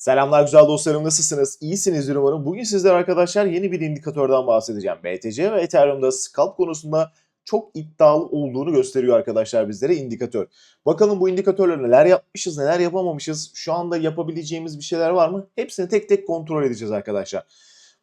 Selamlar güzel dostlarım nasılsınız? İyisinizdir umarım. Bugün sizler arkadaşlar yeni bir indikatörden bahsedeceğim. BTC ve Ethereum'da scalp konusunda çok iddialı olduğunu gösteriyor arkadaşlar bizlere indikatör. Bakalım bu indikatörle neler yapmışız, neler yapamamışız, şu anda yapabileceğimiz bir şeyler var mı? Hepsini tek tek kontrol edeceğiz arkadaşlar.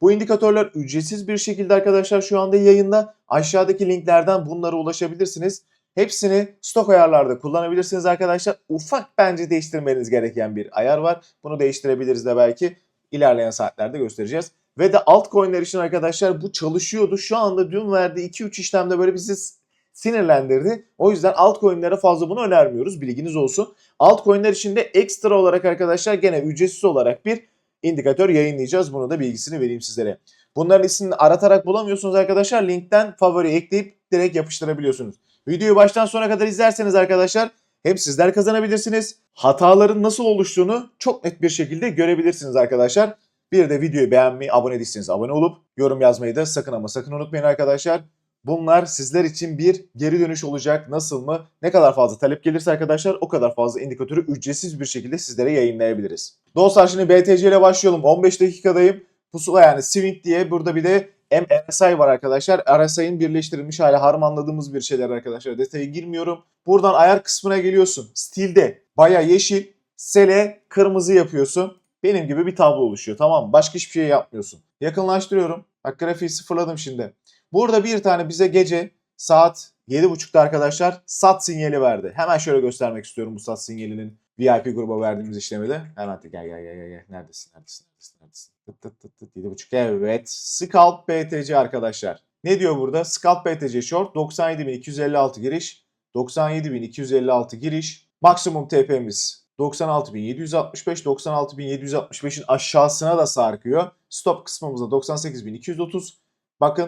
Bu indikatörler ücretsiz bir şekilde arkadaşlar şu anda yayında. Aşağıdaki linklerden bunlara ulaşabilirsiniz. Hepsini stok ayarlarda kullanabilirsiniz arkadaşlar. Ufak bence değiştirmeniz gereken bir ayar var. Bunu değiştirebiliriz de belki ilerleyen saatlerde göstereceğiz. Ve de altcoin'ler için arkadaşlar bu çalışıyordu. Şu anda dün verdiği 2-3 işlemde böyle bizi sinirlendirdi. O yüzden altcoin'lere fazla bunu önermiyoruz. Bilginiz olsun. Altcoin'ler için de ekstra olarak arkadaşlar gene ücretsiz olarak bir indikatör yayınlayacağız. Bunu da bilgisini vereyim sizlere. Bunların ismini aratarak bulamıyorsunuz arkadaşlar. Linkten favori ekleyip direkt yapıştırabiliyorsunuz. Videoyu baştan sona kadar izlerseniz arkadaşlar hem sizler kazanabilirsiniz. Hataların nasıl oluştuğunu çok net bir şekilde görebilirsiniz arkadaşlar. Bir de videoyu beğenmeyi, abone değilseniz abone olup yorum yazmayı da sakın ama sakın unutmayın arkadaşlar. Bunlar sizler için bir geri dönüş olacak. Nasıl mı? Ne kadar fazla talep gelirse arkadaşlar o kadar fazla indikatörü ücretsiz bir şekilde sizlere yayınlayabiliriz. Dostlar şimdi BTC ile başlayalım. 15 dakikadayım. Pusula yani Swing diye burada bir de MRSI var arkadaşlar. RSI'nin birleştirilmiş hali harmanladığımız bir şeyler arkadaşlar. Detaya girmiyorum. Buradan ayar kısmına geliyorsun. Stilde baya yeşil, sele kırmızı yapıyorsun. Benim gibi bir tablo oluşuyor tamam? Başka hiçbir şey yapmıyorsun. Yakınlaştırıyorum. Bak grafiği sıfırladım şimdi. Burada bir tane bize gece saat 7.30'da arkadaşlar sat sinyali verdi. Hemen şöyle göstermek istiyorum bu sat sinyalinin VIP gruba verdiğimiz işlemede. Hemen gel gel gel gel gel. Neredesin? Neredesin? Neredesin? Neredesin? Tıt tıt tıt tıt. 7.5. Evet. Scalp BTC arkadaşlar. Ne diyor burada? Scalp BTC short 97.256 giriş. 97.256 giriş. Maksimum TP'miz 96.765. 96.765'in aşağısına da sarkıyor. Stop kısmımızda 98.230. Bakın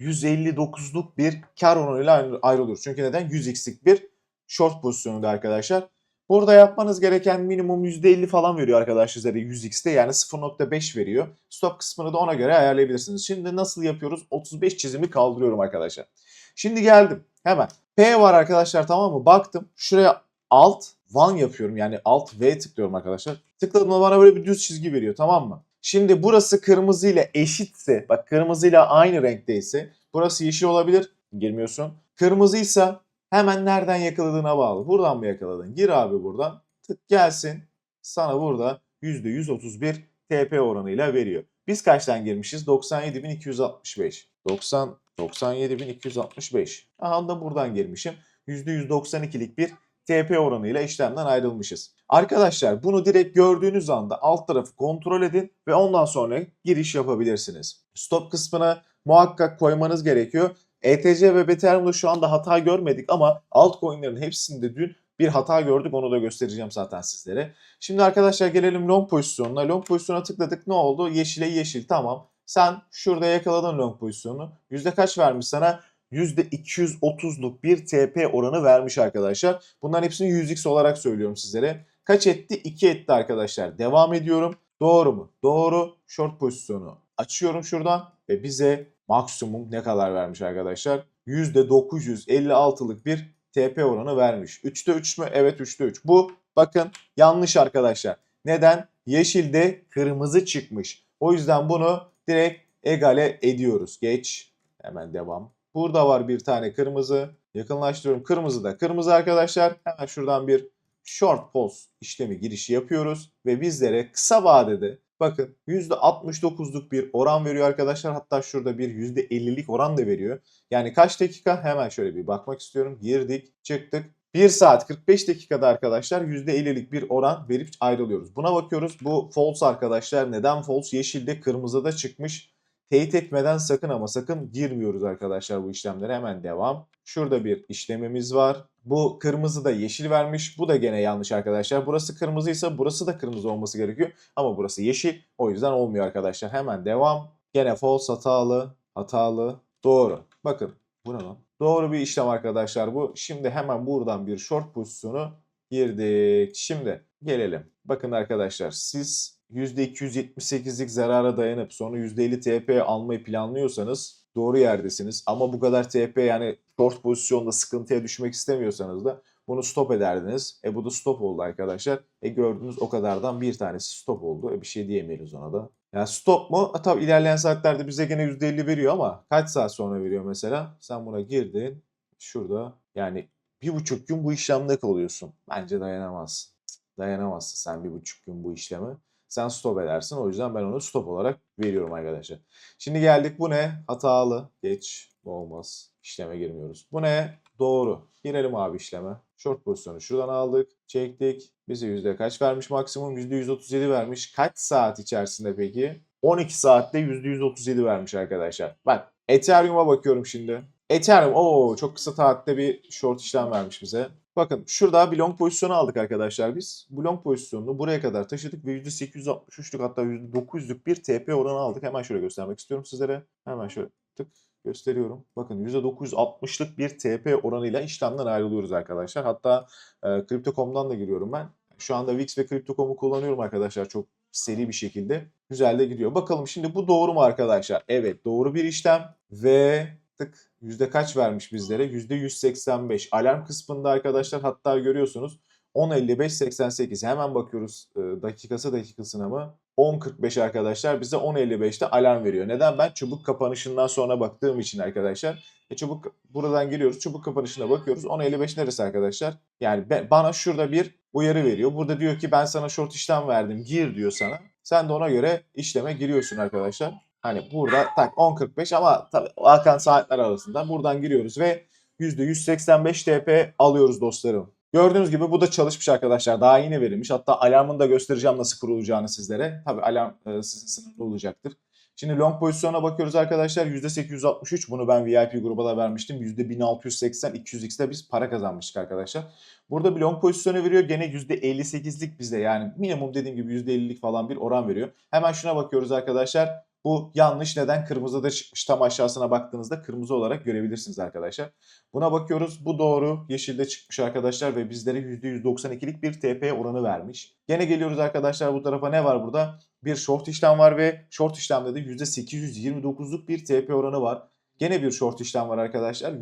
%159'luk bir kar oranıyla ayrılıyoruz. Çünkü neden? 100x'lik bir short pozisyonunda arkadaşlar. Burada yapmanız gereken minimum %50 falan veriyor arkadaşlar size 100x'te yani 0.5 veriyor. Stop kısmını da ona göre ayarlayabilirsiniz. Şimdi nasıl yapıyoruz? 35 çizimi kaldırıyorum arkadaşlar. Şimdi geldim hemen. P var arkadaşlar tamam mı? Baktım şuraya alt one yapıyorum yani alt V tıklıyorum arkadaşlar. Tıkladığımda bana böyle bir düz çizgi veriyor tamam mı? Şimdi burası kırmızı ile eşitse bak kırmızı ile aynı renkteyse burası yeşil olabilir girmiyorsun. Kırmızıysa Hemen nereden yakaladığına bağlı. Buradan mı yakaladın? Gir abi buradan. Tık gelsin. Sana burada %131 TP oranıyla veriyor. Biz kaçtan girmişiz? 97.265. 90 97.265. Aha da buradan girmişim. %192'lik bir TP oranıyla işlemden ayrılmışız. Arkadaşlar bunu direkt gördüğünüz anda alt tarafı kontrol edin ve ondan sonra giriş yapabilirsiniz. Stop kısmına muhakkak koymanız gerekiyor. ETC ve Ethereum'da şu anda hata görmedik ama altcoin'lerin hepsinde dün bir hata gördük. Onu da göstereceğim zaten sizlere. Şimdi arkadaşlar gelelim long pozisyonuna. Long pozisyona tıkladık. Ne oldu? Yeşile yeşil. Tamam. Sen şurada yakaladın long pozisyonu. Yüzde kaç vermiş sana? %230'luk bir TP oranı vermiş arkadaşlar. Bunların hepsini 100x olarak söylüyorum sizlere. Kaç etti? 2 etti arkadaşlar. Devam ediyorum. Doğru mu? Doğru. Short pozisyonu açıyorum şuradan ve bize maksimum ne kadar vermiş arkadaşlar? %956'lık bir TP oranı vermiş. 3'te 3 mü? Evet 3'te 3. Bu bakın yanlış arkadaşlar. Neden? Yeşilde kırmızı çıkmış. O yüzden bunu direkt egale ediyoruz. Geç. Hemen devam. Burada var bir tane kırmızı. Yakınlaştırıyorum. Kırmızı da kırmızı arkadaşlar. Hemen şuradan bir short pulse işlemi girişi yapıyoruz. Ve bizlere kısa vadede Bakın %69'luk bir oran veriyor arkadaşlar. Hatta şurada bir %50'lik oran da veriyor. Yani kaç dakika? Hemen şöyle bir bakmak istiyorum. Girdik, çıktık. 1 saat 45 dakikada arkadaşlar %50'lik bir oran verip ayrılıyoruz. Buna bakıyoruz. Bu false arkadaşlar. Neden false? Yeşilde kırmızıda çıkmış. Teyit etmeden sakın ama sakın girmiyoruz arkadaşlar bu işlemlere. Hemen devam. Şurada bir işlemimiz var. Bu kırmızı da yeşil vermiş. Bu da gene yanlış arkadaşlar. Burası kırmızıysa burası da kırmızı olması gerekiyor. Ama burası yeşil. O yüzden olmuyor arkadaşlar. Hemen devam. Gene false hatalı. Hatalı. Doğru. Bakın bu ne lan? Doğru bir işlem arkadaşlar bu. Şimdi hemen buradan bir short pozisyonu girdik. Şimdi gelelim. Bakın arkadaşlar siz %278'lik zarara dayanıp sonra %50 TP almayı planlıyorsanız doğru yerdesiniz. Ama bu kadar TP yani short pozisyonda sıkıntıya düşmek istemiyorsanız da Bunu stop ederdiniz. E bu da stop oldu arkadaşlar. E gördüğünüz o kadardan bir tanesi stop oldu. E bir şey diyemeyiz ona da. Yani stop mu? E tabii ilerleyen saatlerde bize gene %50 veriyor ama kaç saat sonra veriyor mesela? Sen buna girdin. Şurada yani bir buçuk gün bu işlemde kalıyorsun. Bence dayanamazsın. Dayanamazsın sen bir buçuk gün bu işleme. Sen stop edersin. O yüzden ben onu stop olarak veriyorum arkadaşlar. Şimdi geldik bu ne? Hatalı. Geç. Olmaz. İşleme girmiyoruz. Bu ne? Doğru. Girelim abi işleme. Short pozisyonu şuradan aldık. Çektik. Bize yüzde kaç vermiş maksimum? Yüzde 137 vermiş. Kaç saat içerisinde peki? 12 saatte yüzde 137 vermiş arkadaşlar. Bak Ethereum'a bakıyorum şimdi. Ethereum o çok kısa tarihte bir short işlem vermiş bize. Bakın şurada bir long pozisyonu aldık arkadaşlar biz. Bu long pozisyonunu buraya kadar taşıdık ve %863'lük hatta %900'lük bir TP oranı aldık. Hemen şöyle göstermek istiyorum sizlere. Hemen şöyle tık gösteriyorum. Bakın %960'lık bir TP oranıyla işlemden ayrılıyoruz arkadaşlar. Hatta e, Crypto.com'dan da giriyorum ben. Şu anda VIX ve Crypto.com'u kullanıyorum arkadaşlar çok seri bir şekilde. Güzel de gidiyor. Bakalım şimdi bu doğru mu arkadaşlar? Evet doğru bir işlem ve tık yüzde kaç vermiş bizlere? Yüzde 185. Alarm kısmında arkadaşlar hatta görüyorsunuz 10.55.88 hemen bakıyoruz e, dakikası dakikasına mı? 10.45 arkadaşlar bize 10.55'te alarm veriyor. Neden? Ben çubuk kapanışından sonra baktığım için arkadaşlar. E çubuk buradan geliyoruz. Çubuk kapanışına bakıyoruz. 10.55 neresi arkadaşlar? Yani ben, bana şurada bir uyarı veriyor. Burada diyor ki ben sana short işlem verdim. Gir diyor sana. Sen de ona göre işleme giriyorsun arkadaşlar. Hani burada tak 10.45 ama tabii akan saatler arasında buradan giriyoruz ve %185 TP alıyoruz dostlarım. Gördüğünüz gibi bu da çalışmış arkadaşlar. Daha yeni verilmiş. Hatta alarmını da göstereceğim nasıl kurulacağını sizlere. Tabii alarm e, sizin sınırlı olacaktır. Şimdi long pozisyona bakıyoruz arkadaşlar. %863 bunu ben VIP gruba da vermiştim. %1680 200x'te biz para kazanmıştık arkadaşlar. Burada bir long pozisyonu veriyor. Gene %58'lik bizde yani minimum dediğim gibi %50'lik falan bir oran veriyor. Hemen şuna bakıyoruz arkadaşlar. Bu yanlış neden kırmızıda çıkmış tam aşağısına baktığınızda kırmızı olarak görebilirsiniz arkadaşlar. Buna bakıyoruz bu doğru yeşilde çıkmış arkadaşlar ve bizlere %192'lik bir TP oranı vermiş. Gene geliyoruz arkadaşlar bu tarafa ne var burada? Bir short işlem var ve short işlemde de %829'luk bir TP oranı var. Gene bir short işlem var arkadaşlar.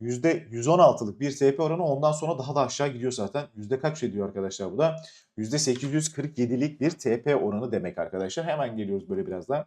Yüzde 116'lık bir TP oranı ondan sonra daha da aşağı gidiyor zaten. Yüzde kaç ediyor arkadaşlar bu da? %847'lik bir TP oranı demek arkadaşlar. Hemen geliyoruz böyle biraz daha.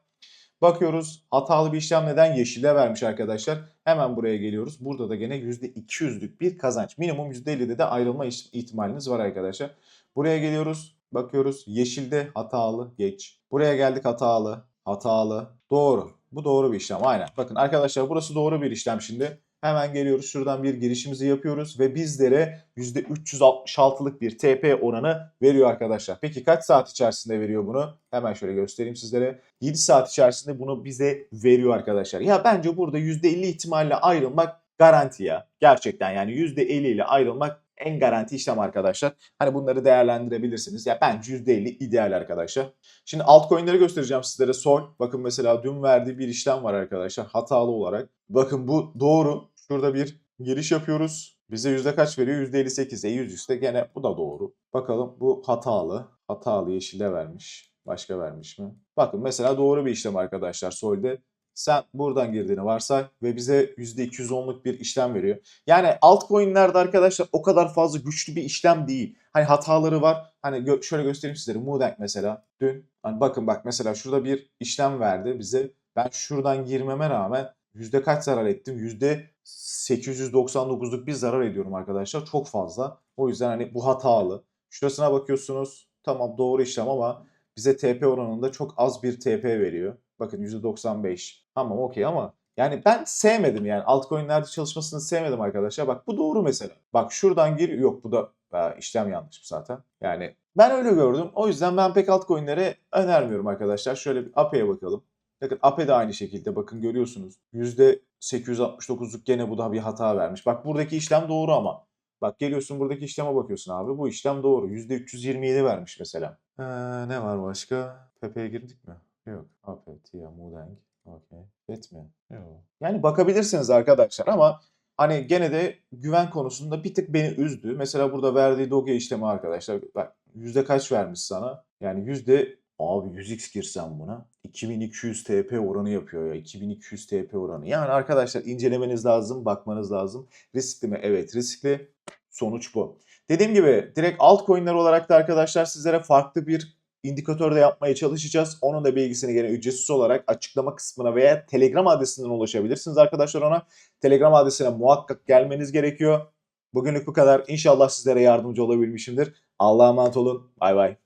Bakıyoruz hatalı bir işlem neden yeşile vermiş arkadaşlar. Hemen buraya geliyoruz. Burada da gene %200'lük bir kazanç. Minimum %50'de de ayrılma ihtimaliniz var arkadaşlar. Buraya geliyoruz. Bakıyoruz yeşilde hatalı geç. Buraya geldik hatalı. Hatalı. Doğru. Bu doğru bir işlem. Aynen. Bakın arkadaşlar burası doğru bir işlem şimdi. Hemen geliyoruz şuradan bir girişimizi yapıyoruz ve bizlere %366'lık bir TP oranı veriyor arkadaşlar. Peki kaç saat içerisinde veriyor bunu? Hemen şöyle göstereyim sizlere. 7 saat içerisinde bunu bize veriyor arkadaşlar. Ya bence burada %50 ihtimalle ayrılmak garanti ya. Gerçekten yani %50 ile ayrılmak en garanti işlem arkadaşlar. Hani bunları değerlendirebilirsiniz. Ya bence %50 ideal arkadaşlar. Şimdi altcoin'leri göstereceğim sizlere. Sol. Bakın mesela dün verdiği bir işlem var arkadaşlar hatalı olarak. Bakın bu doğru. Şurada bir giriş yapıyoruz. Bize yüzde kaç veriyor? Yüzde 58. E 100 üstte gene bu da doğru. Bakalım bu hatalı. Hatalı yeşile vermiş. Başka vermiş mi? Bakın mesela doğru bir işlem arkadaşlar Sol'de. Sen buradan girdiğini varsay ve bize %210'luk bir işlem veriyor. Yani altcoin'lerde arkadaşlar o kadar fazla güçlü bir işlem değil. Hani hataları var. Hani gö- şöyle göstereyim sizlere. Moodank mesela dün. Hani bakın bak mesela şurada bir işlem verdi bize. Ben şuradan girmeme rağmen yüzde kaç zarar ettim? Yüzde 899'luk bir zarar ediyorum arkadaşlar. Çok fazla. O yüzden hani bu hatalı. Şurasına bakıyorsunuz. Tamam doğru işlem ama bize TP oranında çok az bir TP veriyor. Bakın %95. Tamam okey ama yani ben sevmedim yani altcoin'lerde çalışmasını sevmedim arkadaşlar. Bak bu doğru mesela. Bak şuradan gir yok bu da Aa, işlem yanlış bu zaten. Yani ben öyle gördüm. O yüzden ben pek altcoin'lere önermiyorum arkadaşlar. Şöyle bir AP'ye bakalım. Bakın APE de aynı şekilde bakın görüyorsunuz. %869'luk gene bu da bir hata vermiş. Bak buradaki işlem doğru ama. Bak geliyorsun buradaki işleme bakıyorsun abi. Bu işlem doğru. %327 vermiş mesela. Ee, ne var başka? Pepe'ye girdik mi? Yok. APE, TIA, Mudeng. Okey. Bet mi? Yok. Yani bakabilirsiniz arkadaşlar ama hani gene de güven konusunda bir tık beni üzdü. Mesela burada verdiği Doge işlemi arkadaşlar. Bak yüzde kaç vermiş sana? Yani yüzde Abi 100x girsem buna 2200 TP oranı yapıyor ya. 2200 TP oranı. Yani arkadaşlar incelemeniz lazım, bakmanız lazım. Riskli mi? Evet riskli. Sonuç bu. Dediğim gibi direkt altcoin'ler olarak da arkadaşlar sizlere farklı bir indikatör de yapmaya çalışacağız. Onun da bilgisini gene ücretsiz olarak açıklama kısmına veya Telegram adresinden ulaşabilirsiniz arkadaşlar ona. Telegram adresine muhakkak gelmeniz gerekiyor. Bugünlük bu kadar. İnşallah sizlere yardımcı olabilmişimdir. Allah'a emanet olun. Bay bay.